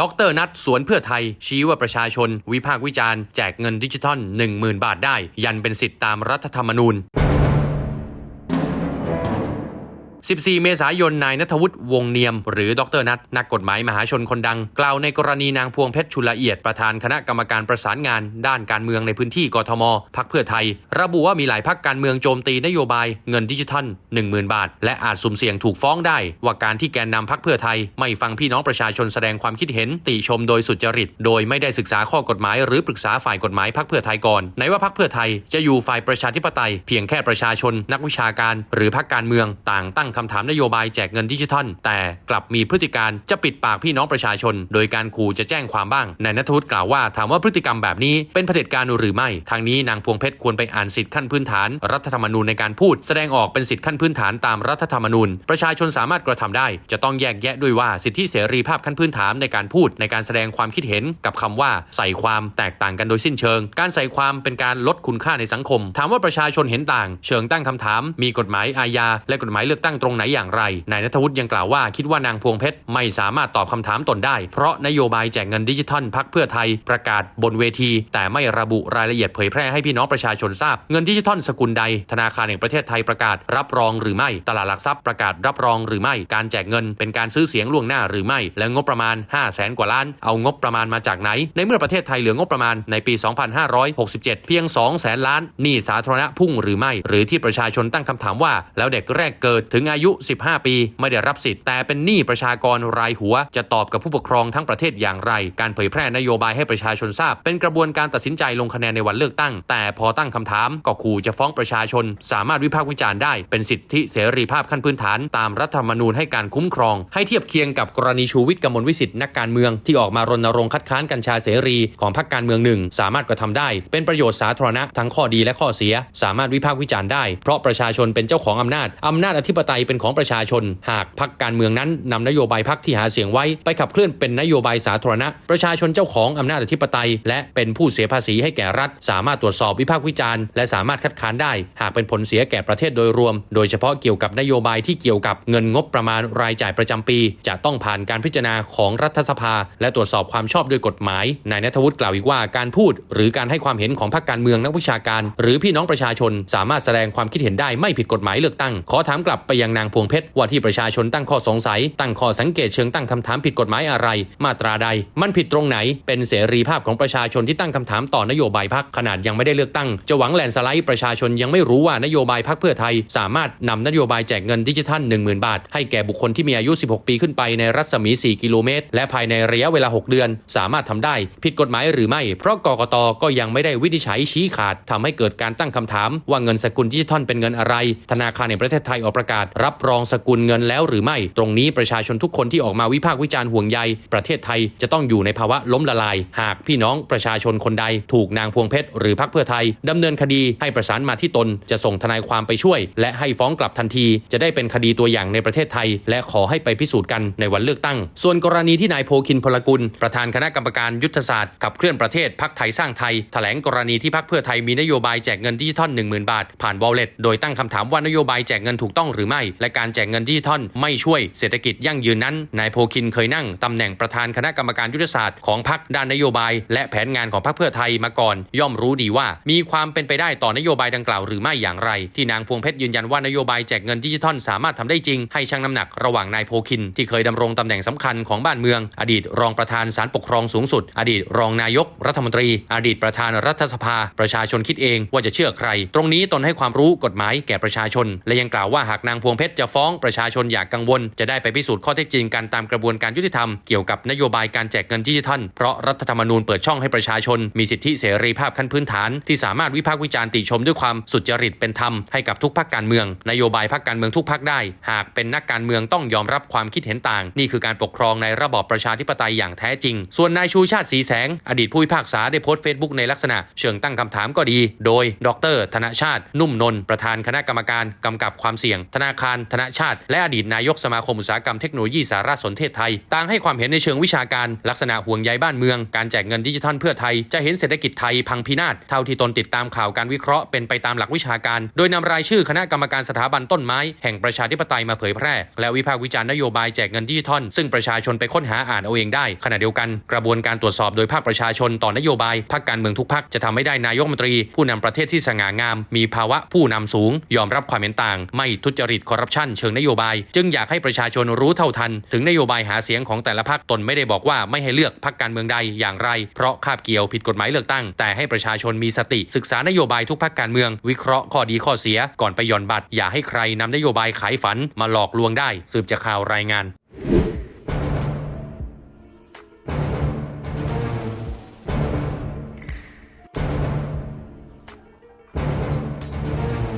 ดรนัทสวนเพื่อไทย ชี้ว่าประชาชน วิพากษ์วิจารณ์แจกเงินดิจิทัล 10,000 บาทได้ ยันเป็นสิทธิตามรัฐธรรมนูญ 14 เมษายน นายนัทวุฒิ วงเนียม หรือดรนัทนักกฎหมายมหาชนคนดัง กล่าวในกรณีนางพวงเพชรชุลละเอียด ประธานคณะกรรมการประสานงาน ด้านการเมืองในพื้นที่กทม พักเพื่อไทย ระบุว่ามีหลายพักการเมืองโจมตีนโยบายเงินดิจิทัล 10,000 บาท และอาจสุ่มเสี่ยงถูกฟ้องได้ ว่าการที่แกนนำพักเพื่อไทย ไม่ฟังพี่น้องประชาชนแสดงความคิดเห็น ติชมโดยสุจริต โดยไม่ได้ศึกษาข้อกฎหมาย หรือปรึกษาฝ่ายกฎหมายพักเพื่อไทยก่อนไหนว่าพักเพื่อไทยจะอยู่ฝ่ายประชาธิปไตย เพียงแค่ประชาชน นักวิชาการ หรือพักการเมืองต่างตั้งคำถามนโยบายแจกเงินดิจิทัล แต่กลับมีพฤติการจะปิดปากพี่น้องประชาชน โดยการขู่จะแจ้งความบ้างนายนัทวุฒิกล่าวว่าถามว่าพฤติกรรมแบบนี้เป็นเผด็จการหรือไม่ ทางนี้นางพวงเพชรควรไปอ่านสิทธิขั้นพื้นฐาน รัฐธรรมนูญในการพูด แสดงออกเป็นสิทธิขั้นพื้นฐานตามรัฐธรรมนูญ ประชาชนสามารถกระทำได้ จะต้องแยกแยะด้วยว่าสิทธิเสรีภาพขั้นพื้นฐานในการพูดในการแสดงความคิดเห็นกับคำว่าใส่ความแตกต่างกันโดยสิ้นเชิง การใส่ความเป็นการลดคุณค่าในสังคม ถามว่าประชาชนเห็นต่าง เชิงตั้งคำถาม มีกฎหมายอาญาและกฎหมายเลือกตั้งตรงไหนอย่างไร นายนัทวุฒิยังกล่าวว่าคิดว่านางพวงเพชรไม่สามารถตอบคำถามตนได้ เพราะนโยบายแจกเงินดิจิทัลพักเพื่อไทยประกาศบนเวที แต่ไม่ระบุรายละเอียดเผยแพร่ให้พี่น้องประชาชนทราบ เงินดิจิทัลสกุลใด ธนาคารแห่งประเทศไทยประกาศรับรองหรือไม่ ตลาดหลักทรัพย์ประกาศรับรองหรือไม่ การแจกเงินเป็นการซื้อเสียงล่วงหน้าหรือไม่ และงบประมาณ 5 0 0แสนกว่าล้าน เอางบประมาณมาจากไหน ในเมื่อประเทศไทยเหลืองบประมาณในปี 2567 เพียง2แสนล้าน หนี้สาธารณะพุ่งหรือไม่ หรือที่ประชาชนตั้งคำถามว่า แล้วเด็กแรกเกิดถึงอายุ 15 ปีไม่ได้รับสิทธิ์แต่เป็นหนี้ประชากรรายหัว จะตอบกับผู้ปกครองทั้งประเทศอย่างไร การเผยแพร่นโยบายให้ประชาชนทราบ เป็นกระบวนการตัดสินใจลงคะแนนในวันเลือกตั้ง แต่พอตั้งคำถามก็ขู่จะฟ้องประชาชน สามารถวิพากษ์วิจารณ์ได้ เป็นสิทธิเสรีภาพขั้นพื้นฐาน ตามรัฐธรรมนูญให้การคุ้มครอง ให้เทียบเคียงกับกรณีชูวิทย์กมลวิสิทธิ์นักการเมืองที่ออกมารณรงค์คัดค้านกัญชาเสรีของพรรคการเมืองหนึ่งสามารถกระทำได้ เป็นประโยชน์สาธารณะทั้งข้อดีและข้อเสีย สามารถวิพากษ์วิจารณ์ได้ เพราะประชาชนเป็นเจ้าของอำนาจอำนาจอธิปไตยเป็นของประชาชน หากพรรคการเมืองนั้นนำนโยบายพรรคที่หาเสียงไว้ไปขับเคลื่อนเป็นนโยบายสาธารณะ ประชาชนเจ้าของอำนาจอธิปไตย และเป็นผู้เสียภาษีให้แก่รัฐ สามารถตรวจสอบวิพากษ์วิจารณ์และสามารถคัดค้านได้ หากเป็นผลเสียแก่ประเทศโดยรวม โดยเฉพาะเกี่ยวกับนโยบายที่เกี่ยวกับเงินงบประมาณรายจ่ายประจำปี จะต้องผ่านการพิจารณาของรัฐสภา และตรวจสอบความชอบด้วยกฎหมายนายนัทวุฒิกล่าวอีกว่าการพูด หรือการให้ความเห็นของพรรคการเมืองนักวิชาการ หรือพี่น้องประชาชน สามารถแสดงความคิดเห็นได้ไม่ผิดกฎหมายเลือกตั้ง ขอถามกลับไปยังนางพวงเพชรว่าที่ประชาชนตั้งข้อสงสัย ตั้งข้อสังเกตเชิงตั้งคำถามผิดกฎหมายอะไร มาตราใด มันผิดตรงไหน เป็นเสรีภาพของประชาชนที่ตั้งคำถามต่อนโยบายพักขนาดยังไม่ได้เลือกตั้ง จะหวังแลนสไลด์ประชาชนยังไม่รู้ว่านโยบายพักเพื่อไทย สามารถนำนโยบายแจกเงินดิจิทัล 10,000 บาท ให้แก่บุคคลที่มีอายุ 16 ปีขึ้นไปในรัศมี 4 กิโลเมตร และภายในระยะเวลา 6 เดือน สามารถทำได้ ผิดกฎหมายหรือไม่ เพราะกกตก็ยังไม่ได้วินิจฉัยชี้ขาดทำให้เกิดการตั้งคำถาม ว่าเงินสกุลดิจิทัลเป็นเงินอะไร ธนาคารแห่งประเทศไทยออกประกาศรับรองสกุลเงินแล้วหรือไม่ ตรงนี้ประชาชนทุกคนที่ออกมาวิพากษ์วิจารณ์ห่วงใย ประเทศไทยจะต้องอยู่ในภาวะล้มละลาย หากพี่น้องประชาชนคนใด ถูกนางพวงเพชรหรือพรรคเพื่อไทยดำเนินคดีให้ประสานมาที่ตน จะส่งทนายความไปช่วย และให้ฟ้องกลับทันที จะได้เป็นคดีตัวอย่างในประเทศไทย และขอให้ไปพิสูจน์กันในวันเลือกตั้ง ส่วนกรณีที่นายโพคินพลกุล ประธานคณะกรรมการยุทธศาสตร์ขับเคลื่อนประเทศพักไทยสร้างไทยแถลงกรณีที่พักเพื่อไทยมีนโยบายแจกเงินดิจิทัล10,000 บาท ผ่านวอลเล็ตโดยตั้งคำถามว่านโยบายแจกเงินถูกต้องหรือไม่และการแจกเงินดิจิทัลไม่ช่วยเศรษฐกิจยั่งยืนนั้น นายโพคินเคยนั่งตำแหน่งประธานคณะกรรมการยุทธศาสตร์ของพักด้านนโยบาย และแผนงานของพักเพื่อไทยมาก่อน ย่อมรู้ดีว่ามีความเป็นไปได้ต่อนโยบายดังกล่าวหรือไม่อย่างไร ที่นางพวงเพชรยืนยันว่านโยบายแจกเงินดิจิทัลสามารถทำได้จริง ให้ชั่งน้ำหนักระหว่างนายโพคิน ที่เคยดำรงตำแหน่งสำคัญของบ้านเมือง อดีตรองประธานศาลปกครองสูงสุด อดีตรองนายกรัฐมนตรี อดีตประธานรัฐสภา ประชาชนคิดเองว่าจะเชื่อใคร ตรงนี้ตนให้ความรู้กฎหมายแก่ประชาชน และยังกล่าวว่าหากนางพวงเพชรจะฟ้องประชาชนอย่ากกังวล จะได้ไปพิสูจน์ข้อเท็จจริงกันตามกระบวนการยุติธรรมเกี่ยวกับนโยบายการแจกเงินดิจิทัลเพราะรัฐธรรมนูญเปิดช่องให้ประชาชน มีสิทธิเสรีภาพขั้นพื้นฐาน ที่สามารถวิพากษ์วิจารณ์ติชมด้วยความสุจริตเป็นธรรมให้กับทุกพรรคการเมือง นโยบายพรรคการเมืองทุกพรรคได้ หากเป็นนักการเมืองต้องยอมรับความคิดเห็นต่าง นี่คือการปกครองในระบอบประชาธิปไตยอย่างแท้จริง ส่วนนายชูชาติสีแสง อดีตผู้พิพากษาได้โพสต์เฟซบุ๊กในลักษณะ เชิงตั้งคำถามก็ดี โดย ดร ธนชาติ นุ่มนนประธานคณะกรรมการกำกับความเสี่ยง ธนาคารธนชาติ และอดีตนายกสมาคมอุตสาหกรรมเทคโนโลยีสารสนเทศไทย ต่างให้ความเห็นในเชิงวิชาการลักษณะห่วงใยบ้านเมือง การแจกเงินดิจิทัลเพื่อไทย จะเห็นเศรษฐกิจไทยพังพินาศเท่าที่ตนติดตามข่าวการวิเคราะห์เป็นไปตามหลักวิชาการ โดยนำรายชื่อคณะกรรมการสถาบันต้นไม้แห่งประชาธิปไตยมาเผยแพร่ และวิพากษ์วิจารณ์นโยบายแจกเงินดิจิทัลซึ่งประชาชนไปค้นหาอ่านเอาเองได้ ขณะเดียวกัน กระบวนการตรวจสอบโดยภาคประชาชนต่อนโยบายพรรคการเมืองทุกพรรคจะทำให้ได้นายกมนตรี ผู้นำประเทศที่สง่างาม มีภาวะผู้นำสูง ยอมรับความเห็นต่าง ไม่ทุจริตคอร์รัปชันเชิงนโยบาย จึงอยากให้ประชาชนรู้เท่าทัน ถึงนโยบายหาเสียงของแต่ละพรรคตนไม่ได้บอกว่าไม่ให้เลือกพรรคการเมืองใดอย่างไร เพราะคาบเกี่ยวผิดกฎหมายเลือกตั้ง แต่ให้ประชาชนมีสติ ศึกษานโยบายทุกพรรคการเมือง วิเคราะห์ข้อดีข้อเสียก่อนไปหย่อนบัตรอย่าให้ใครนำนโยบายขายฝันมาหลอกลวงได้ สืบจากข่าวรายงาน